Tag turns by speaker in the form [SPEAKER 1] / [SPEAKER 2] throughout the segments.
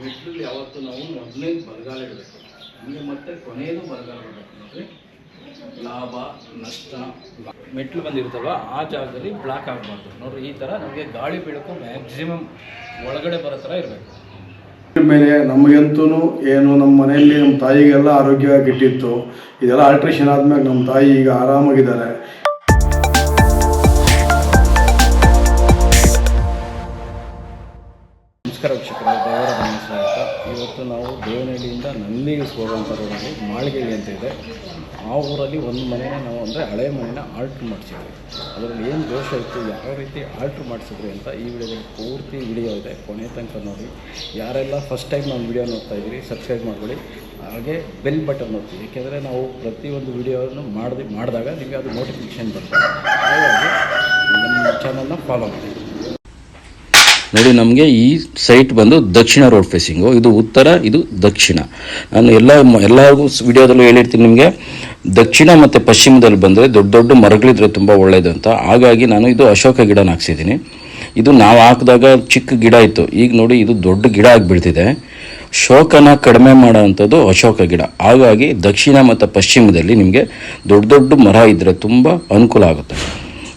[SPEAKER 1] ಮೆಟ್ಲಲ್ಲಿ ಯಾವತ್ತು ನಾವು ಮೊದಲನೇ ಬರಗಾಲ ಇಡಬೇಕು ನಮಗೆ ಮತ್ತೆ ಕೊನೆಯದು ಬರಗಾಲ ಇಡಬೇಕು ನೋಡ್ರಿ ಲಾಭ, ನಷ್ಟ, ಮೆಟ್ಲು ಬಂದಿರ್ತಲ್ವ ಆ ಜಾಗದಲ್ಲಿ ಬ್ಲಾಕ್ ಆಗಬಾರ್ದು. ನೋಡ್ರಿ, ಈ ಥರ ನಮಗೆ ಗಾಳಿ ಬೀಳಕ್ಕೂ ಮ್ಯಾಕ್ಸಿಮಮ್ ಒಳಗಡೆ ಬರೋ ಥರ ಇರಬೇಕು.
[SPEAKER 2] ಮೇಲೆ ನಮಗಂತೂ ಏನು ನಮ್ಮ ಮನೆಯಲ್ಲಿ ನಮ್ಮ ತಾಯಿಗೆಲ್ಲ ಆರೋಗ್ಯವಾಗಿಟ್ಟಿತ್ತು. ಇದೆಲ್ಲ ಆಲ್ಟ್ರೇಷನ್ ಆದ್ಮೇಲೆ ನಮ್ಮ ತಾಯಿ ಈಗ ಆರಾಮಾಗಿದ್ದಾರೆ.
[SPEAKER 1] ನಮಸ್ಕಾರ ವೀಕ್ಷಕರ, ದೇವರ ಮನೆ ಸ್ವಾಗತ ಇವತ್ತು ನಾವು ದೇವನಹಳ್ಳಿಯಿಂದ ನಂದಿಗೆ ಹೋಗುವಂಥ ರೋಡಲ್ಲಿ ಮಾಳಿಗೆಳ್ಳಿ ಅಂತ ಇದೆ. ಆ ಊರಲ್ಲಿ ಒಂದು ಮನೆಯ ನಾವು ಅಂದರೆ ಹಳೆ ಮನೆನ ಆಲ್ಟ್ರ್ ಮಾಡಿಸಿದ್ವಿ. ಅದರಲ್ಲಿ ಏನು ದೋಷ ಇತ್ತು, ಯಾವ ರೀತಿ ಆಲ್ಟ್ರ್ ಮಾಡಿಸಿದ್ರಿ ಅಂತ ಈ ವಿಡಿಯೋದಲ್ಲಿ ಪೂರ್ತಿ ವಿಡಿಯೋ ಇದೆ. ಕೊನೆ ತನಕ ನೋಡಿ. ಯಾರೆಲ್ಲ ಫಸ್ಟ್ ಟೈಮ್ ನಾವು ವಿಡಿಯೋ ನೋಡ್ತಾ ಇದ್ದೀರಿ ಸಬ್ಸ್ಕ್ರೈಬ್ ಮಾಡ್ಕೊಳ್ಳಿ. ಹಾಗೆ ಬೆಲ್ ಬಟನ್ ಒತ್ತಿ. ಏಕೆಂದರೆ ನಾವು ಪ್ರತಿಯೊಂದು ವಿಡಿಯೋವನ್ನು ಮಾಡಿದ ಮಾಡಿದಾಗ ನಿಮಗೆ ಅದು ನೋಟಿಫಿಕೇಷನ್ ಬರ್ತದೆ. ಹಾಗಾಗಿ ನಮ್ಮ ಚಾನಲ್ನ ಫಾಲೋ ಮಾಡಿ.
[SPEAKER 3] ನೋಡಿ, ನಮಗೆ ಈ ಸೈಟ್ ಬಂದು ದಕ್ಷಿಣ ರೋಡ್ ಫೇಸಿಂಗು ಇದು ಉತ್ತರ, ಇದು ದಕ್ಷಿಣ. ನಾನು ಎಲ್ಲ ಎಲ್ಲರಿಗೂ ವಿಡಿಯೋದಲ್ಲೂ ಹೇಳಿರ್ತೀನಿ ನಿಮಗೆ. ದಕ್ಷಿಣ ಮತ್ತು ಪಶ್ಚಿಮದಲ್ಲಿ ಬಂದರೆ ದೊಡ್ಡ ದೊಡ್ಡ ಮರಗಳಿದ್ರೆ ತುಂಬ ಒಳ್ಳೆಯದು ಅಂತ. ಹಾಗಾಗಿ ನಾನು ಇದು ಅಶೋಕ ಗಿಡನ ಹಾಕ್ಸಿದ್ದೀನಿ. ಇದು ನಾವು ಹಾಕಿದಾಗ ಚಿಕ್ಕ ಗಿಡ ಇತ್ತು. ಈಗ ನೋಡಿ, ಇದು ದೊಡ್ಡ ಗಿಡ ಆಗಿಬಿಡ್ತಿದೆ. ಶೋಕನ ಕಡಿಮೆ ಮಾಡೋವಂಥದ್ದು ಅಶೋಕ ಗಿಡ. ಹಾಗಾಗಿ ದಕ್ಷಿಣ ಮತ್ತು ಪಶ್ಚಿಮದಲ್ಲಿ ನಿಮಗೆ ದೊಡ್ಡ ದೊಡ್ಡ ಮರ ಇದ್ದರೆ ತುಂಬ ಅನುಕೂಲ ಆಗುತ್ತೆ.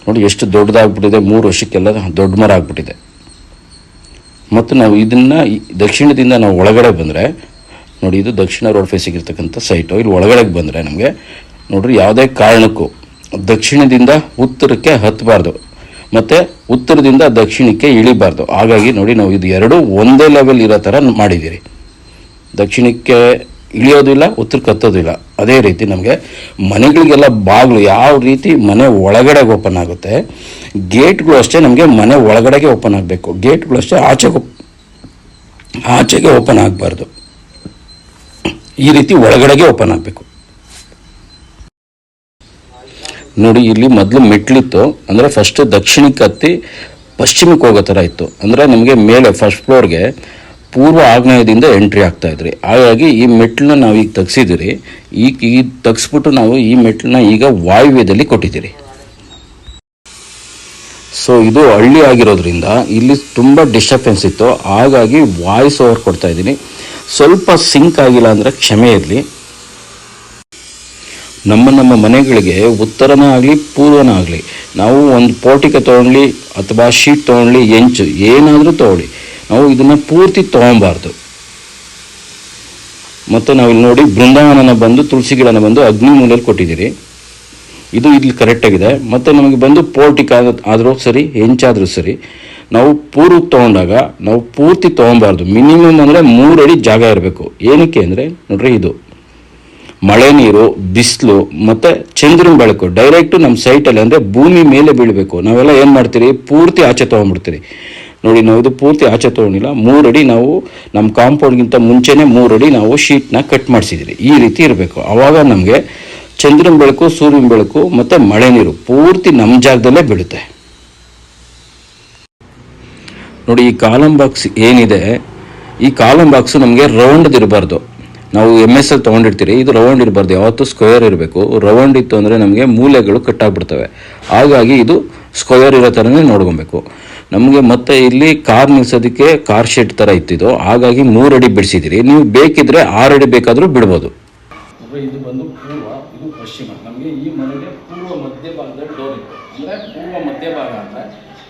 [SPEAKER 3] ನೋಡಿ, ಎಷ್ಟು ದೊಡ್ಡದಾಗ್ಬಿಟ್ಟಿದೆ. ಮೂರು ವರ್ಷಕ್ಕೆಲ್ಲ ದೊಡ್ಡ ಮರ ಆಗ್ಬಿಟ್ಟಿದೆ. ಮತ್ತು ನಾವು ಇದನ್ನು ದಕ್ಷಿಣದಿಂದ ನಾವು ಒಳಗಡೆ ಬಂದರೆ, ನೋಡಿ ಇದು ದಕ್ಷಿಣ ರೋಡ್ ಫೇಸಿಗೆ ಇರ್ತಕ್ಕಂಥ ಸೈಟು ಇಲ್ಲಿ ಒಳಗಡೆಗೆ ಬಂದರೆ ನಮಗೆ, ನೋಡ್ರಿ ಯಾವುದೇ ಕಾರಣಕ್ಕೂ ದಕ್ಷಿಣದಿಂದ ಉತ್ತರಕ್ಕೆ ಹತ್ತಬಾರ್ದು ಮತ್ತು ಉತ್ತರದಿಂದ ದಕ್ಷಿಣಕ್ಕೆ ಇಳಿಬಾರ್ದು. ಹಾಗಾಗಿ ನೋಡಿ ನಾವು ಇದು ಎರಡೂ ಒಂದೇ ಲೆವೆಲ್ ಇರೋ ಥರ ಮಾಡಿದ್ದೀರಿ. ದಕ್ಷಿಣಕ್ಕೆ ಇಳಿಯೋದಿಲ್ಲ, ಉತ್ತರಕ್ಕೆ ಹತ್ತೋದಿಲ್ಲ. ಅದೇ ರೀತಿ ನಮಗೆ ಮನೆಗಳಿಗೆಲ್ಲ ಬಾಗಿಲು ಯಾವ ರೀತಿ ಮನೆ ಒಳಗಡೆಗೆ ಓಪನ್ ಆಗುತ್ತೆ, ಗೇಟ್ಗಳು ಅಷ್ಟೇ ನಮಗೆ ಮನೆ ಒಳಗಡೆಗೆ ಓಪನ್ ಆಗಬೇಕು, ಗೇಟ್ಗಳು ಅಷ್ಟೇ ಆಚೆಗೆ ಆಚೆಗೆ ಓಪನ್ ಆಗಬಾರ್ದು. ಈ ರೀತಿ ಒಳಗಡೆಗೆ ಓಪನ್ ಆಗಬೇಕು. ನೋಡಿ, ಇಲ್ಲಿ ಮೊದಲು ಮೆಟ್ಲಿತ್ತು ಅಂದರೆ ಫಸ್ಟ್ ದಕ್ಷಿಣಕ್ಕೆ ಹತ್ತಿ ಪಶ್ಚಿಮಕ್ಕೆ ಹೋಗೋ ಥರ ಇತ್ತು. ಅಂದರೆ ನಮಗೆ ಮೇಲೆ ಫಸ್ಟ್ ಫ್ಲೋರ್ಗೆ ಪೂರ್ವ ಆಗ್ನೇಯದಿಂದ ಎಂಟ್ರಿ ಆಗ್ತಾ ಇದ್ರಿ. ಹಾಗಾಗಿ ಈ ಮೆಟ್ಲನ್ನ ನಾವು ಈಗ ತೆಗ್ಸಿದ್ದೀರಿ. ಈಗ ಈಗ ತೆಗ್ಸ್ಬಿಟ್ಟು ನಾವು ಈ ಮೆಟ್ಲನ್ನ ಈಗ ವಾಯುವ್ಯದಲ್ಲಿ ಕೊಟ್ಟಿದ್ದೀರಿ. ಸೊ ಇದು ಹಳ್ಳಿ ಆಗಿರೋದ್ರಿಂದ ಇಲ್ಲಿ ತುಂಬ ಡಿಸ್ಟರ್ಬೆನ್ಸ್ ಇತ್ತು. ಹಾಗಾಗಿ ವಾಯ್ಸ್ ಓವರ್ ಕೊಡ್ತಾ ಇದ್ದೀನಿ. ಸ್ವಲ್ಪ ಸಿಂಕ್ ಆಗಿಲ್ಲ ಅಂದರೆ ಕ್ಷಮೆ ಇರಲಿ. ನಮ್ಮ ನಮ್ಮ ಮನೆಗಳಿಗೆ ಉತ್ತರನ ಆಗಲಿ, ಪೂರ್ವನ ಆಗಲಿ. ನಾವು ಒಂದು ಪೋಟಿಕೆ ತೊಗೊಳ್ಳಿ ಅಥವಾ ಶೀಟ್ ತೊಗೊಳ್ಳಿ ಎಂಚು ಏನಾದರೂ ತೊಗೊಳ್ಳಿ. ನಾವು ಇದನ್ನು ಪೂರ್ತಿ ತೊಗೊಬಾರ್ದು. ಮತ್ತು ಇಲ್ಲಿ ನೋಡಿ ಬೃಂದಾವನನ ಬಂದು ತುಳಸಿ ಗಿಡನ ಬಂದು ಅಗ್ನಿ ಮೂಲೆಯಲ್ಲಿ ಕೊಟ್ಟಿದ್ದೀರಿ. ಇದು ಇಲ್ಲಿ ಕರೆಕ್ಟಾಗಿದೆ ಮತ್ತು ನಮಗೆ ಬಂದು ಪೋರ್ಟಿಕ್ ಆದರೂ ಸರಿ, ಹೆಂಚಾದರೂ ಸರಿ, ನಾವು ಪೂರ್ವಕ್ಕೆ ತೊಗೊಂಡಾಗ ನಾವು ಪೂರ್ತಿ ತೊಗೊಬಾರ್ದು. ಮಿನಿಮಮ್ ಅಂದರೆ ಮೂರು ಅಡಿ ಜಾಗ ಇರಬೇಕು. ಏನಕ್ಕೆ ಅಂದರೆ, ನೋಡ್ರಿ ಇದು. ಮಳೆ ನೀರು, ಬಿಸಿಲು, ಮತ್ತು ಚಂದ್ರನ ಬೆಳಕು. ಡೈರೆಕ್ಟು ನಮ್ಮ ಸೈಟಲ್ಲಿ ಅಂದರೆ ಭೂಮಿ ಮೇಲೆ ಬೀಳಬೇಕು. ನಾವೆಲ್ಲ ಏನು ಮಾಡ್ತೀರಿ? ಪೂರ್ತಿ ಆಚೆ ತೊಗೊಂಡ್ಬಿಡ್ತೀರಿ. ನೋಡಿ, ನಾವು ಇದು ಪೂರ್ತಿ ಆಚೆ ತೊಗೊಂಡಿಲ್ಲ. ಮೂರಡಿ ನಾವು ನಮ್ಮ ಕಾಂಪೌಂಡ್ಗಿಂತ ಮುಂಚೆನೇ ಮೂರಡಿ ನಾವು ಶೀಟ್ನ ಕಟ್ ಮಾಡಿಸಿದ್ರಿ ಈ ರೀತಿ ಇರಬೇಕು. ಆವಾಗ ನಮಗೆ ಚಂದ್ರನ ಬೆಳಕು, ಸೂರ್ಯನ ಬೆಳಕು ಮತ್ತು ಮಳೆ ನೀರು ಪೂರ್ತಿ ನಮ್ಮ ಜಾಗದಲ್ಲೇ ಬೀಳುತ್ತೆ. ನೋಡಿ, ಈ ಕಾಲಮ್ ಬಾಕ್ಸ್ ಏನಿದೆ, ಈ ಕಾಲಮ್ ಬಾಕ್ಸ್ ನಮಗೆ ರೌಂಡ್ ಇರಬಾರ್ದು. ನಾವು ಎಂ ಎಸ್ ಎಲ್ ತೊಗೊಂಡಿರ್ತೀರಿ, ಇದು ರೌಂಡ್ ಇರಬಾರ್ದು. ಯಾವತ್ತೂ ಸ್ಕ್ವೇರ್ ಇರಬೇಕು. ರೌಂಡ್ ಇತ್ತು ಅಂದರೆ ನಮಗೆ ಮೂಲೆಗಳು ಕಟ್ಟಾಗ್ಬಿಡ್ತವೆ ಹಾಗಾಗಿ ಇದು ಸ್ಕ್ವೇರ್ ಇರೋ ಥರನೇ ನೋಡ್ಕೊಬೇಕು. ನಮಗೆ ಮತ್ತೆ ಇಲ್ಲಿ ಕಾರ್ ನಿಲ್ಸೋದಕ್ಕೆ ಕಾರ್ ಶೆಡ್ ಥರ ಇತ್ತಿದ್ದು. ಹಾಗಾಗಿ ಮೂರಡಿ ಅಡಿ ಬಿಡಿಸಿದ್ದೀರಿ. ನೀವು ಬೇಕಿದ್ರೆ ಆರಡಿ ಬೇಕಾದರೂ ಬಿಡ್ಬೋದು.
[SPEAKER 1] ಇದು ಬಂದು ಪೂರ್ವ, ಇದು ಪಶ್ಚಿಮ. ನಮಗೆ ಈ ಮನೆಗೆ ಪೂರ್ವ ಮಧ್ಯಭಾಗದಲ್ಲಿ ಡೋರ್ ಇತ್ತು ಅಂದರೆ ಪೂರ್ವ ಮಧ್ಯಭಾಗ ಅಂದರೆ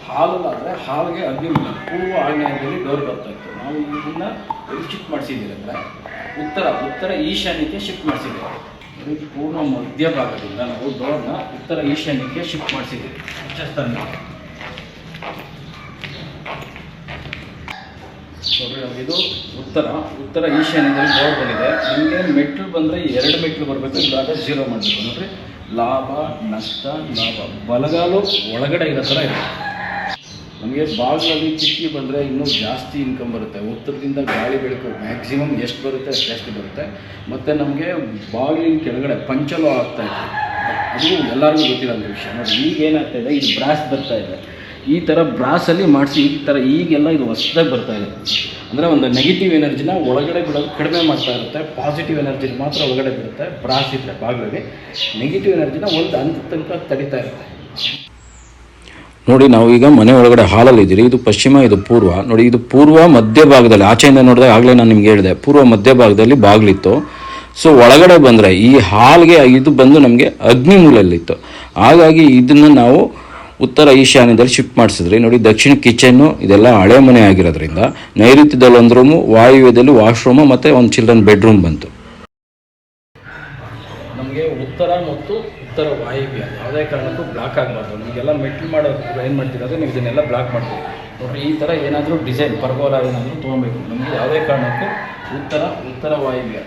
[SPEAKER 1] ಹಾಲು ಆದರೆ ಹಾಲಿಗೆ ಅಗ್ನಿಮೂಲ ಪೂರ್ವ ಆಗ್ನೇಯದಲ್ಲಿ ಡೋರ್ ಬರ್ತಾ ನಾವು ಇದನ್ನ ಶಿಫ್ಟ್ ಮಾಡಿಸಿದ್ದೀವಿ ಅಂದರೆ ಉತ್ತರ ಉತ್ತರ ಈಶಾನ್ಯಕ್ಕೆ ಶಿಫ್ಟ್ ಮಾಡಿಸಿದ್ದೀವಿ. ಪೂರ್ವ ಮಧ್ಯಭಾಗದಿಂದ ನಾವು ಡೋರ್ನ ಉತ್ತರ ಈಶಾನ್ಯಕ್ಕೆ ಶಿಫ್ಟ್ ಮಾಡಿಸಿದ್ದೀವಿ. ರಾಜಸ್ಥಾನ ನೋಡ್ರಿ ಇದು ಉತ್ತರ ಉತ್ತರ ಈಶಾನ್ಯದಲ್ಲಿ ಬೋರ್ಡ್ ಬಂದಿದೆ. ನಿಮಗೆ ಮೆಟ್ಲು ಬಂದರೆ ಎರಡು ಮೆಟ್ಲು ಬರಬೇಕು, ಇಲ್ಲಾಂದ್ರೆ ಜೀರೋ ಮಾಡಬೇಕು. ನೋಡ್ರಿ. ಲಾಭ, ನಷ್ಟ, ಲಾಭ. ಬಲಗಾಲು ಒಳಗಡೆ ಇರೋ ಥರ ಇದೆ ನಮಗೆ ಬಾಗಿಲಲ್ಲಿ ಚಿಕ್ಕಿ ಬಂದರೆ ಇನ್ನೂ ಜಾಸ್ತಿ ಇನ್ಕಮ್ ಬರುತ್ತೆ. ಉತ್ತರದಿಂದ ಗಾಳಿ ಬೆಳಕು ಮ್ಯಾಕ್ಸಿಮಮ್ ಎಷ್ಟು ಬರುತ್ತೆ, ಅಷ್ಟು ಜಾಸ್ತಿ ಬರುತ್ತೆ. ಮತ್ತು ನಮಗೆ ಬಾಗಿಲಿನ ಕೆಳಗಡೆ ಪಂಚಲು ಆಗ್ತಾ ಇತ್ತು. ಅದು ಎಲ್ಲರಿಗೂ ಗೊತ್ತಿರೋಂಥ ವಿಷಯ. ನೋಡಿ ಈಗ ಏನಾಗ್ತಾ ಇದೆ? ಇದು ಬ್ರಾಸ್ ಬರ್ತಾ ಇದೆ. ಈ ಥರ ಬ್ರಾಸಲ್ಲಿ ಮಾಡಿಸಿ, ಈ ಥರ ಈಗೆಲ್ಲ ಇದು ಹೊಸದಾಗಿ ಬರ್ತಾ ಇದೆ. ಅಂದರೆ ಒಂದು ನೆಗೆಟಿವ್ ಎನರ್ಜಿನ ಒಳಗಡೆ ಬಿಡೋದು ಕಡಿಮೆ ಮಾಡ್ತಾ ಇರುತ್ತೆ ಪಾಸಿಟಿವ್ ಎನರ್ಜಿನ ಮಾತ್ರ ಒಳಗಡೆ ಬಿಡುತ್ತೆ ಬ್ರಾಸ್ ಇದ್ದರೆ ಬಾಗಿಲಿಗೆ ನೆಗೆಟಿವ್ ಎನರ್ಜಿನ ಒಂದು ಹಂತ ತನಕ ತಡಿತಾ ಇರುತ್ತೆ.
[SPEAKER 4] ನೋಡಿ, ನಾವು ಈಗ ಮನೆ ಒಳಗಡೆ ಹಾಲಲ್ಲಿ ಇದ್ದೀರಿ, ಇದು ಪಶ್ಚಿಮ, ಇದು ಪೂರ್ವ. ನೋಡಿ, ಇದು ಪೂರ್ವ ಮಧ್ಯ ಭಾಗದಲ್ಲಿ, ಆಚೆಯಿಂದ ನೋಡಿದಾಗ ಆಗಲೇ ನಾನು ನಿಮ್ಗೆ ಹೇಳಿದೆ, ಪೂರ್ವ ಮಧ್ಯ ಭಾಗದಲ್ಲಿ ಬಾಗಿಲಿತ್ತು. ಸೊ ಒಳಗಡೆ ಬಂದರೆ ಈ ಹಾಲ್ಗೆ ಇದು ಬಂದು ನಮಗೆ ಅಗ್ನಿ ಮೂಲಲ್ಲಿತ್ತು ಹಾಗಾಗಿ ಇದನ್ನು ನಾವು ಉತ್ತರ ಈಶಾನ್ಯದಲ್ಲಿ ಶಿಫ್ಟ್ ಮಾಡಿಸಿದ್ರಿ. ನೋಡಿ, ದಕ್ಷಿಣ ಕಿಚನ್ನು, ಇದೆಲ್ಲ ಹಳೆ ಮನೆ ಆಗಿರೋದ್ರಿಂದ ನೈಋತ್ಯದಲ್ಲಿ ಒಂದು ರೂಮು ವಾಯುವ್ಯದಲ್ಲಿ ವಾಶ್ರೂಮು ಮತ್ತು ಒಂದು ಚಿಲ್ಡ್ರನ್ ಬೆಡ್ರೂಮ್ ಬಂತು.
[SPEAKER 3] ನಮಗೆ ಉತ್ತರ ಮತ್ತು ಉತ್ತರ ವಾಯುವ್ಯ ಯಾವುದೇ ಕಾರಣಕ್ಕೂ ಬ್ಲಾಕ್ ಆಗಬಾರ್ದು. ನಿಮಗೆಲ್ಲ ಮೆಟ್ಲು ಮಾಡೋದು ಏನು ಮಾಡ್ತೀರಂದ್ರೆ ನೀವು ಇದನ್ನೆಲ್ಲ ಬ್ಲಾಕ್ ಮಾಡ್ತೀವಿ ನೋಡಿರಿ, ಈ ಥರ ಏನಾದರೂ ಡಿಸೈನ್ ಪರ್ಗೋಲ ಏನಾದರೂ ತೊಗೊಬೇಕು. ನಮಗೆ ಯಾವುದೇ ಕಾರಣಕ್ಕೂ ಉತ್ತರ ಉತ್ತರ ವಾಯುವ್ಯ.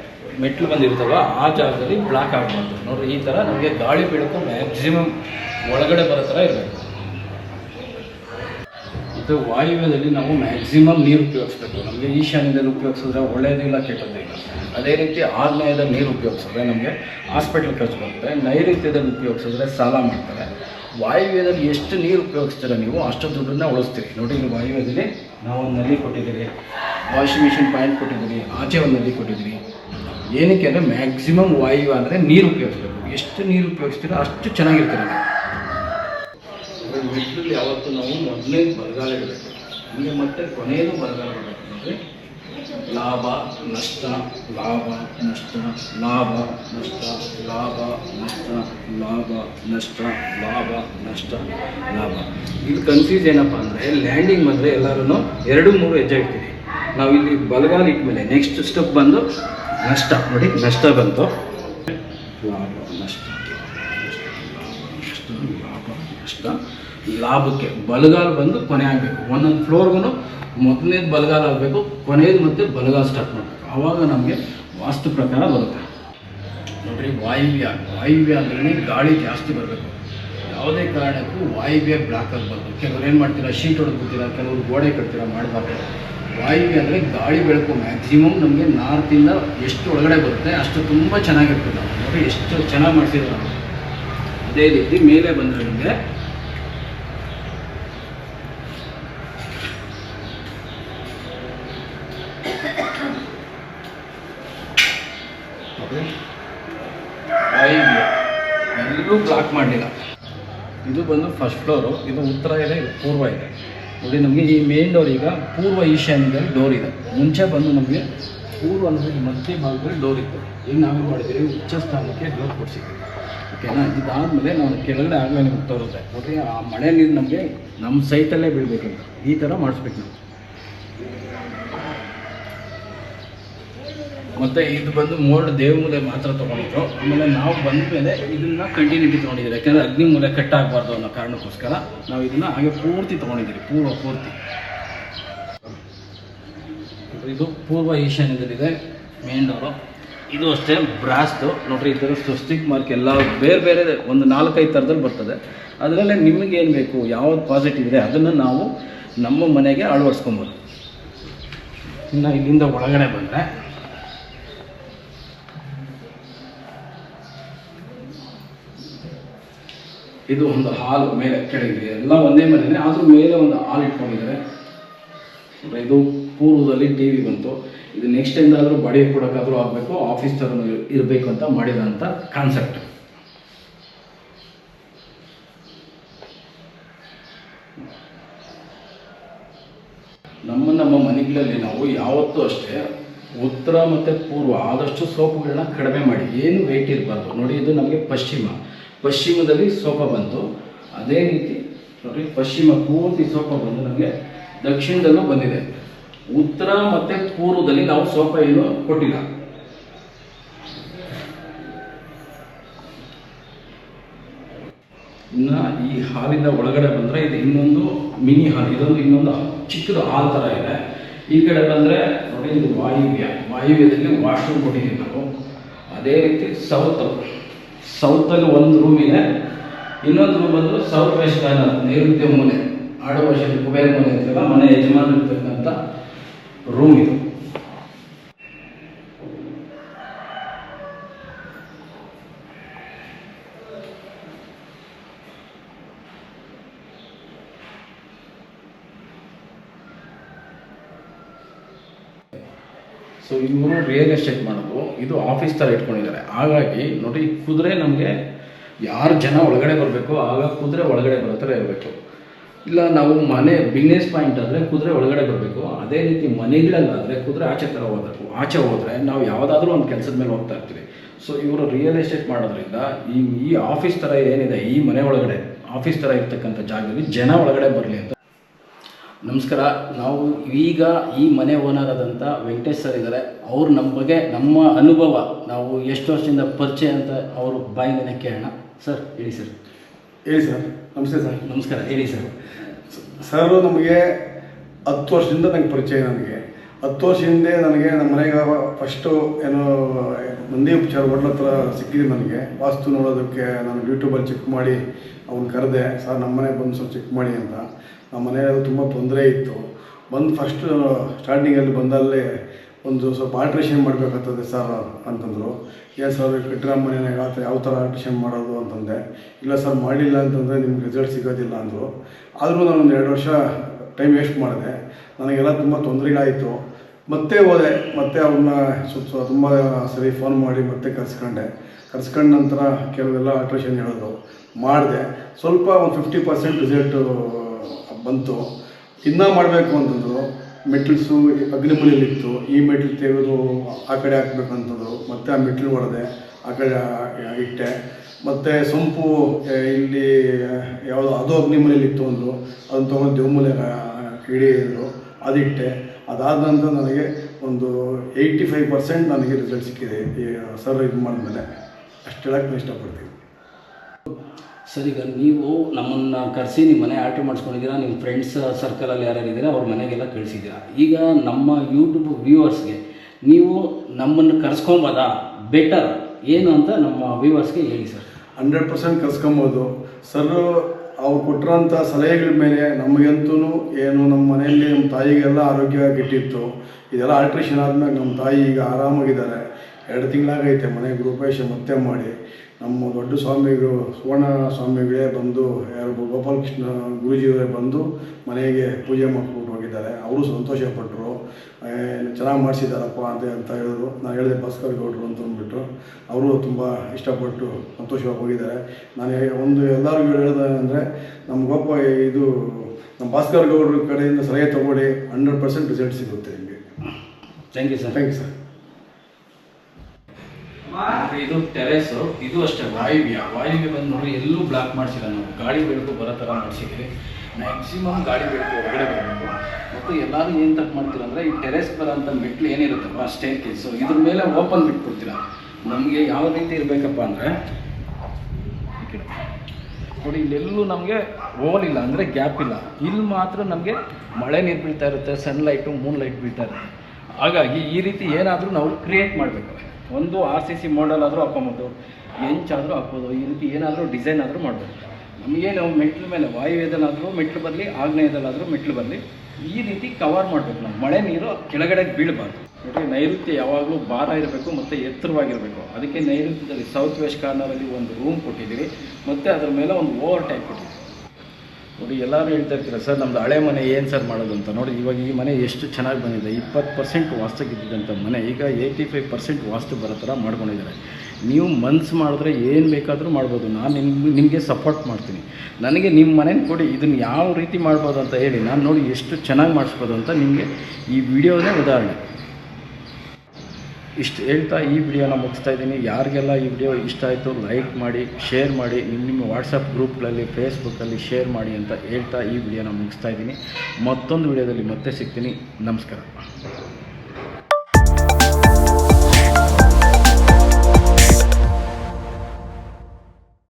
[SPEAKER 3] ಮೆಟ್ಲು ಬಂದಿರ್ತಾವ ಆ ಜಾಗದಲ್ಲಿ ಬ್ಲಾಕ್ ಆಗಬಾರ್ದು. ನೋಡ್ರಿ, ಈ ಥರ ನಮಗೆ ಗಾಳಿ ಬೀಳೋಕ್ಕೂ ಮ್ಯಾಕ್ಸಿಮಮ್ ಒಳಗಡೆ ಬರೋ ಥರ ಇರಬೇಕು. ಇದು ವಾಯುವ್ಯದಲ್ಲಿ ನಾವು ಮ್ಯಾಕ್ಸಿಮಮ್ ನೀರು ಉಪಯೋಗಿಸ್ಬೇಕು. ನಮಗೆ ಈಶಾನ್ಯದಲ್ಲಿ ಉಪಯೋಗಿಸಿದ್ರೆ ಒಳ್ಳೆಯದೇ ಇಲ್ಲ ಅದೇ ರೀತಿ ಆಗ್ನೇಯದಲ್ಲಿ ನೀರು ಉಪಯೋಗಿಸಿದ್ರೆ ನಮಗೆ ಹಾಸ್ಪಿಟ್ಲ್ ಖರ್ಚು ಬರುತ್ತೆ. ನೈಋತ್ಯದಲ್ಲಿ ಉಪಯೋಗಿಸಿದ್ರೆ ಸಾಲ ಮಾಡ್ತಾರೆ. ವಾಯುವ್ಯದಲ್ಲಿ ಎಷ್ಟು ನೀರು ಉಪಯೋಗಿಸ್ತೀರ ನೀವು, ಅಷ್ಟು ದುಡ್ಡನ್ನ ಉಳಿಸ್ತೀರಿ. ನೋಡಿ, ಇಲ್ಲಿ ವಾಯುವ್ಯದಲ್ಲಿ ನಾವು ಒಂದು ನಲ್ಲಿ ಕೊಟ್ಟಿದ್ದೀರಿ. ವಾಷಿಂಗ್ ಮಿಷಿನ್ ಪಾಯಿಂಟ್ ಕೊಟ್ಟಿದ್ದೀರಿ. ಆಚೆ ಒಂದು ನಲ್ಲಿ ಕೊಟ್ಟಿದ್ದೀರಿ. ಏನಕ್ಕೆ ಅಂದರೆ ಮ್ಯಾಕ್ಸಿಮಮ್ ವಾಯು ಅಂದರೆ ನೀರು ಉಪಯೋಗಿಸ್ಬೇಕು. ಎಷ್ಟು ನೀರು ಉಪಯೋಗಿಸ್ತೀರೋ ಅಷ್ಟು ಚೆನ್ನಾಗಿರ್ತೀರ ಯಾವತ್ತು ನಾವು ಮೊದಲನೇ ಬರಗಾಲ ನಮಗೆ ಮತ್ತೆ ಕೊನೆಯದು ಬರಗಾಲ ಅಂದರೆ ಲಾಭ, ನಷ್ಟ ಲಾಭ ನಷ್ಟ ಲಾಭ ನಷ್ಟ ಲಾಭ ನಷ್ಟ ಲಾಭ ನಷ್ಟ ಲಾಭ ನಷ್ಟ, ಲಾಭ. ಇದು ಕನ್ಫ್ಯೂಸ್ ಏನಪ್ಪ ಅಂದರೆ ಲ್ಯಾಂಡಿಂಗ್ ಬಂದರೆ ಎಲ್ಲರೂ ಎರಡು ಮೂರು ಹೆಜ್ಜೆ ಇಡ್ತೀವಿ. ನಾವು ಇಲ್ಲಿ ಬಲಗಾಲ ಇಟ್ಮೇಲೆ ನೆಕ್ಸ್ಟ್ ಸ್ಟೆಪ್ ಬಂದು ನಷ್ಟ. ನೋಡಿ, ನಷ್ಟ ಬಂತು. ಲಾಭ, ನಷ್ಟ. ನಷ್ಟ, ಲಾಭ, ನಷ್ಟ. ಲಾಭಕ್ಕೆ ಬಲಗಾಲ ಬಂದು ಕೊನೆ ಆಗಬೇಕು. ಒಂದೊಂದು ಫ್ಲೋರ್ಗೂ ಮೊದಲನೇದು ಬಲಗಾಲ ಆಗಬೇಕು ಕೊನೆಯದು ಮತ್ತೆ ಬಲಗಾಲ ಸ್ಟಾರ್ಟ್ ಮಾಡಬೇಕು. ಆವಾಗ ನಮಗೆ ವಾಸ್ತು ಪ್ರಕಾರ ಬರುತ್ತೆ. ನೋಡ್ರಿ, ವಾಯುವ್ಯ. ವಾಯುವ್ಯ ಅಂದ್ರೆ ಗಾಳಿ ಜಾಸ್ತಿ ಬರಬೇಕು. ಯಾವುದೇ ಕಾರಣಕ್ಕೂ ವಾಯುವ್ಯ ಬ್ಲಾಕ್ ಆಗಬಾರ್ದು. ಕೆಲವ್ರು ಏನು ಮಾಡ್ತೀರಾ? ಶೀಟ್ ಹೊಡೆದ್ಬಿಡ್ತೀರಾ ಕೆಲವರು ಗೋಡೆ ಕಟ್ತೀರಾ? ಮಾಡಬಾರ್ದು. ವಾಯುವ್ಯ ಅಂದರೆ ಗಾಳಿ ಬೆಳಕು ಮ್ಯಾಕ್ಸಿಮಮ್ ನಮಗೆ ನಾರ್ತಿಂದ ಎಷ್ಟು ಒಳಗಡೆ ಬರುತ್ತೆ. ಅಷ್ಟು ತುಂಬ ಚೆನ್ನಾಗಿರ್ತದೆ. ನೋಡಿ ಎಷ್ಟು ಚೆನ್ನಾಗಿ ಮಾಡ್ತಿದ್ರು ನಾವು ಅದೇ ರೀತಿ ಮೇಲೆ ಬಂದರೆ ನಿಮಗೆ ಎಲ್ಲರೂ ಬ್ಲಾಕ್ ಮಾಡಲಿಲ್ಲ. ಇದು ಬಂದು ಫಸ್ಟ್ ಫ್ಲೋರು ಇದು ಉತ್ತರ ಇದೆ, ಇದು ಪೂರ್ವ ಇದೆ. ನೋಡಿ ನಮಗೆ ಈ ಮೇನ್ ಡೋರ್ ಈಗ ಪೂರ್ವ ಈಶಾನ್ಯದಲ್ಲಿ ಡೋರ್ ಇದೆ. ಮುಂಚೆ ಬಂದು ನಮಗೆ ಪೂರ್ವ ಅಂದರೆ ಮಧ್ಯ ಭಾಗದಲ್ಲಿ ಡೋರ್ ಇತ್ತು. ಈಗ ನಾವೇನು ಮಾಡಿದ್ದೀವಿ? ಉಚ್ಚ ಸ್ಥಾನಕ್ಕೆ ಡೋರ್ ಕೊಡಿಸಿದ್ವಿ ಓಕೆನಾ ಇದಾದಮೇಲೆ ನಾವು ಕೆಳಗಡೆ ಆಗಲೇ ನಿಮ್ಗೆ ತೋರುತ್ತೆ ನೋಡ್ರಿ, ಆ ಮಳೆ ನೀರು ನಮಗೆ ನಮ್ಮ ಸೈಟಲ್ಲೇ ಬೀಳಬೇಕಂತ. ಈ ಥರ ಮಾಡಿಸ್ಬೇಕು ನಾವು. ಮತ್ತು ಇದು ಬಂದು ಮೋಲ್ಡ್ ದೇವಮೂಲೆ ಮಾತ್ರ ತೊಗೊಂಡಿದ್ರು. ಆಮೇಲೆ ನಾವು ಬಂದ ಮೇಲೆ ಇದನ್ನ ಕಂಟಿನ್ಯೂಟಿ ತೊಗೊಂಡಿದ್ದೀವಿ. ಯಾಕಂದರೆ ಅಗ್ನಿ ಮೂಲೆ ಕಟ್ ಆಗಬಾರ್ದು ಅನ್ನೋ ಕಾರಣಕ್ಕೋಸ್ಕರ ನಾವು ಇದನ್ನ ಹಾಗೆ ಪೂರ್ತಿ ತೊಗೊಂಡಿದ್ದೀವಿ, ಪೂರ್ವ ಪೂರ್ತಿ. ಇದು ಪೂರ್ವ ಈಶಾನ್ಯದಲ್ಲಿದೆ ಮೇನ್ ಡೋರು ಇದು ಅಷ್ಟೇ ಬ್ರಾಸ್ದು ನೋಡ್ರಿ, ಈ ಥರ ಸ್ವಸ್ತಿಕ್ ಮಾರ್ಕ್ ಎಲ್ಲ ಬೇರೆ ಬೇರೆ ಒಂದು ನಾಲ್ಕೈದು ಥರದಲ್ಲಿ ಬರ್ತದೆ. ಅದರಲ್ಲೇ ನಿಮಗೇನು ಬೇಕು, ಯಾವ್ದು ಪಾಸಿಟಿವ್ ಇದೆ, ಅದನ್ನು ನಾವು ನಮ್ಮ ಮನೆಗೆ ಅಳವಡಿಸ್ಕೊಬೋದು. ಇನ್ನು ಇಲ್ಲಿಂದ ಒಳಗಡೆ ಬಂದರೆ ಇದು ಒಂದು ಹಾಲು ಮೇಲೆ ಕೆಳಗಿದೆ. ಎಲ್ಲ ಒಂದೇ ಮನೆಯೇ ಆದರೂ ಮೇಲೆ ಒಂದು ಹಾಲು ಇಟ್ಕೊಂಡಿದ್ದಾರೆ. ಇದು ಪೂರ್ವದಲ್ಲಿ ಟಿ ವಿ ಬಂತು. ಇದು ನೆಕ್ಸ್ಟ್ ಎಂದಾದರೂ ಬಾಡಿಗೆ ಕೊಡೋಕ್ಕಾದರೂ ಆಗಬೇಕು ಆಫೀಸ್ ಥರ ಇರಬೇಕು ಅಂತ ಮಾಡಿದಂಥ ಕಾನ್ಸೆಪ್ಟ್ ನಮ್ಮ ನಮ್ಮ ಮನೆಗಳಲ್ಲಿ ನಾವು ಯಾವತ್ತೂ ಅಷ್ಟೇ ಉತ್ತರ ಮತ್ತು ಪೂರ್ವ ಆದಷ್ಟು ಸೋಪುಗಳನ್ನ ಕಡಿಮೆ ಮಾಡಿ. ಏನು ವೆಯ್ಟ್ ಇರಬಾರ್ದು. ನೋಡಿ, ಇದು ನಮಗೆ ಪಶ್ಚಿಮ. ಪಶ್ಚಿಮದಲ್ಲಿ ಸೋಪ ಬಂತು. ಅದೇ ರೀತಿ ನೋಡಿ, ಪಶ್ಚಿಮ ಪೂರ್ತಿ ಸೋಪ ಬಂದು ನಮಗೆ ದಕ್ಷಿಣದಲ್ಲೂ ಬಂದಿದೆ. ಉತ್ತರ ಮತ್ತು ಪೂರ್ವದಲ್ಲಿ ನಾವು ಸೋಪ ಏನು ಕೊಟ್ಟಿಲ್ಲ. ಇನ್ನು ಈ ಹಾಲಿಂದ ಒಳಗಡೆ ಬಂದರೆ ಇದು ಇನ್ನೊಂದು ಮಿನಿ ಹಾಲ್, ಇದೊಂದು ಇನ್ನೊಂದು ಚಿಕ್ಕದು ಹಾಲು ಥರ ಇದೆ. ಈ ಕಡೆ ಬಂದರೆ ನೋಡಿ, ಇದು ವಾಯುವ್ಯ. ವಾಯುವ್ಯದಲ್ಲಿ ವಾಶ್ರೂಮ್ ಕೊಟ್ಟಿದ್ದೀವಿ ನಾವು. ಅದೇ ರೀತಿ ಸೌತ್ ಸೌತಲ್ಲಿ ಒಂದು ರೂಮ್ ಇದೆ. ಇನ್ನೊಂದು ರೂಮ್ ಬಂದು ಸೌತ್ ವೆಸ್ಟ್ ಕಾರ್ನರ್ ನೈಋತ್ಯ ಮೂಲೆ, ಆಡುವ ಕುಬೇರ ಮೂಲೆ ಅಂತೀವಲ್ಲ, ಮನೆ ಯಜಮಾನ ಇರ್ತಕ್ಕಂಥ ರೂಮ್ ಇದು. ಸೊ ಇವರು ರಿಯಲ್ ಎಸ್ಟೇಟ್ ಮಾಡೋದು. ಇದು ಆಫೀಸ್ ಥರ ಇಟ್ಕೊಂಡಿದ್ದಾರೆ. ಹಾಗಾಗಿ ನೋಡಿ, ಕುದುರೆ ನಮಗೆ ಯಾರು ಜನ ಒಳಗಡೆ ಬರಬೇಕು, ಆಗ ಕುದುರೆ ಒಳಗಡೆ ಬರೋ ಥರ ಇರಬೇಕು. ಇಲ್ಲ, ನಾವು ಮನೆ ಬಿಸ್ನೆಸ್ ಪಾಯಿಂಟ್ ಆದರೆ ಕುದುರೆ ಒಳಗಡೆ ಬರಬೇಕು. ಅದೇ ರೀತಿ ಮನೆಗಳಲ್ಲಾದರೆ ಕುದುರೆ ಆಚೆ ಥರ ಹೋಗಬೇಕು ಆಚೆ ಹೋದರೆ ನಾವು ಯಾವುದಾದ್ರೂ ಒಂದು ಕೆಲಸದ ಮೇಲೆ ಹೋಗ್ತಾ ಇರ್ತೀವಿ. ಸೊ ಇವರು ರಿಯಲ್ ಎಸ್ಟೇಟ್ ಮಾಡೋದ್ರಿಂದ ಈ ಈ ಆಫೀಸ್ ಥರ ಏನಿದೆ, ಈ ಮನೆ ಒಳಗಡೆ ಆಫೀಸ್ ಥರ ಇರ್ತಕ್ಕಂಥ ಜಾಗದಲ್ಲಿ ಜನ ಒಳಗಡೆ ಬರಲಿ ಅಂತ ನಮಸ್ಕಾರ ನಾವು ಈಗ ಈ ಮನೆ ಓನರ್ ಆದಂಥ ವೆಂಕಟೇಶ್ ಸರ್ ಇದ್ದಾರೆ ಅವರು ನಮ್ಮ ಬಗ್ಗೆ ನಮ್ಮ ಅನುಭವ ನಾವು ಎಷ್ಟು ವರ್ಷದಿಂದ ಪರಿಚಯ ಅಂತ ಅವರು ಬಾಯಿಂದನೇ ಕೇಳೋಣ. ಸರ್ ಹೇಳಿ ಸರ್.
[SPEAKER 2] ಹೇಳಿ ಸರ್ ನಮಸ್ತೆ ಸರ್.
[SPEAKER 3] ನಮಸ್ಕಾರ ಹೇಳಿ ಸರ್.
[SPEAKER 2] ಸರ್ ನಮಗೆ ಹತ್ತು ವರ್ಷದಿಂದ ನನಗೆ ಪರಿಚಯ ನನಗೆ ಹತ್ತು ವರ್ಷ ಹಿಂದೆ ನನಗೆ ನಮ್ಮ ಮನೆಗೆ ಫಸ್ಟು ಏನು ನಂದಿ ಉಪಚಾರ ಹೋಟ್ಲ ಹತ್ರ ಸಿಕ್ಕಿದೆ ನನಗೆ. ವಾಸ್ತು ನೋಡೋದಕ್ಕೆ ನಾನು ಯೂಟ್ಯೂಬಲ್ಲಿ ಚೆಕ್ ಮಾಡಿ ಅವ್ನು ಕರೆದೆ ಸರ್ ನಮ್ಮ ಮನೆಗೆ ಬಂದು ಸ್ವಲ್ಪ ಚೆಕ್ ಮಾಡಿ ಅಂತ. ನಮ್ಮ ಮನೆಯಲ್ಲಿ ತುಂಬ ತೊಂದರೆ ಇತ್ತು. ಬಂದು ಫಸ್ಟ್ ಸ್ಟಾರ್ಟಿಂಗಲ್ಲಿ ಬಂದಲ್ಲೇ ಒಂದು ಸ್ವಲ್ಪ ಆಲ್ಟ್ರೇಷನ್ ಮಾಡಬೇಕಾಗ್ತದೆ ಸರ್ ಅಂತಂದರು. ಏನು ಸರ್ ಕಟ್ಟಿರೋ ಮನೆಯಾಗ ಯಾವ ಥರ ಆಲ್ಟ್ರೇಷನ್ ಮಾಡೋದು ಅಂತಂದೆ. ಇಲ್ಲ ಸರ್ ಮಾಡಿಲ್ಲ ಅಂತಂದರೆ ನಿಮ್ಗೆ ರಿಸಲ್ಟ್ ಸಿಗೋದಿಲ್ಲ ಅಂದರು. ಆದರೂ ನಾನು ಒಂದು ಎರಡು ವರ್ಷ ಟೈಮ್ ವೇಸ್ಟ್ ಮಾಡಿದೆ. ನನಗೆಲ್ಲ ತುಂಬ ತೊಂದರೆಗಳಾಯಿತು. ಮತ್ತೆ ಹೋದೆ. ಮತ್ತೆ ಅವ್ರನ್ನ ಸ್ವಲ್ಪ ತುಂಬ ಸರಿ ಫೋನ್ ಮಾಡಿ ಮತ್ತೆ ಕರ್ಸ್ಕೊಂಡೆ. ಕರೆಸ್ಕೊಂಡ ನಂತರ ಕೆಲವೆಲ್ಲ ಆಲ್ಟ್ರೇಷನ್ ಹೇಳೋದು. ಮಾಡಿದೆ. ಸ್ವಲ್ಪ ಒಂದು ಫಿಫ್ಟಿ ಪರ್ಸೆಂಟ್ ರಿಸಲ್ಟು ಬಂತು. ಇನ್ನೂ ಮಾಡಬೇಕು ಅಂತಂದರು. ಮೆಟ್ಲ್ಸು ಅಗ್ನಿಮೂಲೆಯಲ್ಲಿತ್ತು ಈ ಮೆಟ್ಲು ತೆಗೆದು ಆ ಕಡೆ ಹಾಕ್ಬೇಕು ಅಂತಂದರು. ಮತ್ತೆ ಆ ಮೆಟ್ಲು ಹೊಡೆದೆ ಆ ಕಡೆ ಇಟ್ಟೆ. ಮತ್ತು ಸೊಂಪು ಇಲ್ಲಿ, ಯಾವುದೋ, ಅದು ಅಗ್ನಿಮೂಲೆಯಲ್ಲಿತ್ತು ಅಂದರು ಅದನ್ನು ತೊಗೊಂಡು ದೇವಮೂಲೆ ಹಿಡಿಯಿದ್ರು ಅದಿಟ್ಟೆ. ಅದಾದ ನಂತರ ನನಗೆ ಒಂದು ಏಯ್ಟಿ ಫೈವ್ ಪರ್ಸೆಂಟ್ ನನಗೆ ರಿಸಲ್ಟ್ ಸಿಕ್ಕಿದೆ. ಸರ್ ಇದು ಮಾಡಿದ್ಮೇಲೆ. ಅಷ್ಟು ಹೇಳಕ್ಕೆ ಇಷ್ಟಪಡ್ತೀನಿ.
[SPEAKER 3] ಸರ್, ಈಗ ನೀವು ನಮ್ಮನ್ನು ಕರೆಸಿ ನಿಮ್ಮ ಮನೆ ಆರ್ಡ್ರ್ ಮಾಡಿಸ್ಕೊಂಡಿದ್ದೀರಾ ನಿಮ್ಮ ಫ್ರೆಂಡ್ಸ್ ಸರ್ಕಲಲ್ಲಿ ಯಾರ್ಯಾರು ಇದ್ದೀರಾ, ಅವ್ರ ಮನೆಗೆಲ್ಲ ಕಳಿಸಿದ್ದೀರಾ. ಈಗ ನಮ್ಮ ಯೂಟ್ಯೂಬ್ ವ್ಯೂವರ್ಸ್ಗೆ ನೀವು ನಮ್ಮನ್ನು ಕರ್ಸ್ಕೊಬೋದಾ? ಬೆಟರ್ ಏನು ಅಂತ ನಮ್ಮ ವ್ಯೂವರ್ಸ್ಗೆ ಹೇಳಿ ಸರ್.
[SPEAKER 2] ಹಂಡ್ರೆಡ್ ಪರ್ಸೆಂಟ್ ಕರ್ಸ್ಕೊಬೋದು. ಸರ್ ಅವ್ರು ಕೊಟ್ಟಿರೋಂಥ ಸಲಹೆಗಳ ಮೇಲೆ ನಮಗಂತೂ ಏನು, ನಮ್ಮ ಮನೆಯಲ್ಲಿ ನಮ್ಮ ತಾಯಿಗೆಲ್ಲ ಆರೋಗ್ಯ ಕೆಟ್ಟಿತ್ತು ಇದೆಲ್ಲ ಆಲ್ಟ್ರೇಷನ್ ಆದಮೇಲೆ ನಮ್ಮ ತಾಯಿ ಈಗ ಆರಾಮಾಗಿದ್ದಾರೆ. ಎರಡು ತಿಂಗಳಾಗೈತೆ ಮನೆಗೆ ಗೃಹಪ್ರವೇಶ ಮತ್ತೆ ಮಾಡಿ. ನಮ್ಮ ದೊಡ್ಡ ಸ್ವಾಮಿಗಳು ಸುವರ್ಣ ಸ್ವಾಮಿಗಳೇ ಬಂದು ಯಾರು ಗೋಪಾಲಕೃಷ್ಣ ಗುರೂಜಿಯವರೇ ಬಂದು ಮನೆಗೆ ಪೂಜೆ ಮಾಡ್ಕೊಂಡು ಹೋಗಿದ್ದಾರೆ. ಅವರು ಸಂತೋಷಪಟ್ಟರು ಚೆನ್ನಾಗಿ ಮಾಡಿಸಿದ್ದಾರಪ್ಪ ಅಂತ ಅಂತ ಹೇಳಿದ್ರು. ನಾನು ಹೇಳಿದೆ ಭಾಸ್ಕರ್ ಗೌಡ್ರು ಅಂತ ಅಂದ್ಬಿಟ್ಟು ಅವರು ತುಂಬ ಇಷ್ಟಪಟ್ಟು ಸಂತೋಷವಾಗಿ ಹೋಗಿದ್ದಾರೆ. ನಾನು ಒಂದು ಎಲ್ಲರಿಗೂ ಹೇಳೋದು ಅಂದರೆ ನಮ್ಮ ಗೋಪ ಇದು ನಮ್ಮ ಭಾಸ್ಕರ್ ಗೌಡ್ರ ಕಡೆಯಿಂದ ಸಲಹೆ ತಗೊಳ್ಳಿ ಹಂಡ್ರೆಡ್ ಪರ್ಸೆಂಟ್ ರಿಸಲ್ಟ್ ಸಿಗುತ್ತೆ ನಿಮಗೆ.
[SPEAKER 3] Thank you sir
[SPEAKER 2] thank you sir
[SPEAKER 3] ಇದು ಟೆರೆಸ್ ಇದು ಅಷ್ಟೇ ವಾಯುವ್ಯ. ವಾಯುವ್ಯ ಬಂದು ನೋಡಿ ಎಲ್ಲೂ ಬ್ಲಾಕ್ ಮಾಡಿಸಿಲ್ಲ ನಾವು. ಗಾಡಿ ಬೆಳಕು ಬರೋ ಥರ ಮಾಡಿಸಿದ್ರೆ ಮ್ಯಾಕ್ಸಿಮಮ್ ಗಾಡಿ ಬೆಳಕು ಹೊರಗಡೆ ಬರಬೇಕು. ಮತ್ತು ಎಲ್ಲರೂ ಏನು ತಪ್ಪು ಮಾಡ್ತೀರ ಅಂದರೆ ಈ ಟೆರೆಸ್ ಬರೋಂಥ ಮೆಟ್ಲು ಏನಿರುತ್ತಪ್ಪ ಸ್ಟೇರ್ ಕೇಸು ಇದ್ರ ಮೇಲೆ ಓಪನ್ ಬಿಟ್ಬಿಡ್ತೀರ? ನಮಗೆ ಯಾವ ರೀತಿ ಇರಬೇಕಪ್ಪ ಅಂದರೆ, ನೋಡಿ, ಇಲ್ಲೆಲ್ಲೂ ನಮಗೆ ಓಲ್ ಇಲ್ಲ ಅಂದರೆ ಗ್ಯಾಪ್ ಇಲ್ಲ. ಇಲ್ಲಿ ಮಾತ್ರ ನಮಗೆ ಮಳೆ ನೀರು ಬೀಳ್ತಾ ಇರುತ್ತೆ ಸನ್ಲೈಟು ಮೂನ್ ಲೈಟ್ ಬೀಳ್ತಾ ಇರುತ್ತೆ. ಹಾಗಾಗಿ ಈ ರೀತಿ ಏನಾದರೂ ನಾವು ಕ್ರಿಯೇಟ್ ಮಾಡಬೇಕು. ಒಂದು ಆರ್ ಸಿ ಸಿ ಮಾಡಲ್ ಆದರೂ ಹಾಕೊಬೋದು ಎಂಚಾದರೂ ಹಾಕ್ಬೋದು. ಈ ರೀತಿ ಏನಾದರೂ ಡಿಸೈನ್ ಆದರೂ ಮಾಡ್ಬೋದು. ನಮಗೆ ನಾವು ಮೆಟ್ಲ ಮೇಲೆ ವಾಯುವ್ಯದಲ್ಲಾದರೂ ಮೆಟ್ಲು ಬರಲಿ, ಆಗ್ನೇಯದಲ್ಲಾದರೂ ಮೆಟ್ಲು ಬರಲಿ, ಈ ರೀತಿ ಕವರ್ ಮಾಡಬೇಕು ನಾವು. ಮಳೆ ನೀರು ಕೆಳಗಡೆ ಬೀಳಬಾರ್ದು. ನೋಡಿ, ನೈಋತ್ಯ ಯಾವಾಗಲೂ ಭಾರ ಇರಬೇಕು ಮತ್ತು ಎತ್ತರವಾಗಿರಬೇಕು. ಅದಕ್ಕೆ ನೈಋತ್ಯದಲ್ಲಿ ಸೌತ್ ವೆಸ್ಟ್ ಕಾರ್ನರಲ್ಲಿ ಒಂದು ರೂಮ್ ಕೊಟ್ಟಿದ್ದೀವಿ. ಮತ್ತು ಅದರ ಮೇಲೆ ಒಂದು ಓವರ್ ಟೈಪ್ ಕೊಟ್ಟಿದ್ದೀವಿ. ನೋಡಿ, ಎಲ್ಲರೂ ಹೇಳ್ತಾ ಇರ್ತೀರ, ಸರ್ ನಮ್ಮದು ಹಳೆ ಮನೆ ಏನು ಸರ್ ಮಾಡೋದು ಅಂತ? ನೋಡಿ, ಇವಾಗ ಈ ಮನೆ ಎಷ್ಟು ಚೆನ್ನಾಗಿ ಬಂದಿದೆ. ಇಪ್ಪತ್ತು ಪರ್ಸೆಂಟ್ ವಾಸ್ತುಗಿದ್ದಂಥ ಮನೆ, ಈಗ ಏಯ್ಟಿ ಫೈವ್ ಪರ್ಸೆಂಟ್ ವಾಸ್ತು ಬರೋ ಥರ ಮಾಡ್ಕೊಂಡಿದ್ದಾರೆ. ನೀವು ಮನ್ಸು ಮಾಡಿದ್ರೆ ಏನು ಬೇಕಾದರೂ ಮಾಡ್ಬೋದು. ನಾನು ನಿಮ್ಗೆ ನಿಮಗೆ ಸಪೋರ್ಟ್ ಮಾಡ್ತೀನಿ. ನನಗೆ ನಿಮ್ಮ ಮನೇನ ಕೊಡಿ ಇದನ್ನು ಯಾವ ರೀತಿ ಮಾಡ್ಬೋದು ಅಂತ ಹೇಳಿ, ನಾನು ನೋಡಿ ಎಷ್ಟು ಚೆನ್ನಾಗಿ ಮಾಡಿಸ್ಬೋದು ಅಂತ ನಿಮಗೆ ಈ ವಿಡಿಯೋನೇ ಉದಾಹರಣೆ. ಇಷ್ಟು ಹೇಳ್ತಾ ಈ ವಿಡಿಯೋನ ಮುಗಿಸ್ತಾ ಇದ್ದೀನಿ. ಯಾರಿಗೆಲ್ಲ ಈ ವಿಡಿಯೋ ಇಷ್ಟ ಆಯಿತು, ಲೈಕ್ ಮಾಡಿ, ಶೇರ್ ಮಾಡಿ ನಿಮ್ಮ ನಿಮ್ಮ ವಾಟ್ಸಪ್ ಗ್ರೂಪ್ಗಳಲ್ಲಿ ಫೇಸ್ಬುಕ್ಕಲ್ಲಿ ಶೇರ್ ಮಾಡಿ ಅಂತ ಹೇಳ್ತಾ ಈ ವಿಡಿಯೋನ ಮುಗಿಸ್ತಾ ಇದ್ದೀನಿ. ಮತ್ತೊಂದು ವಿಡಿಯೋದಲ್ಲಿ ಮತ್ತೆ ಸಿಗ್ತೀನಿ. ನಮಸ್ಕಾರ.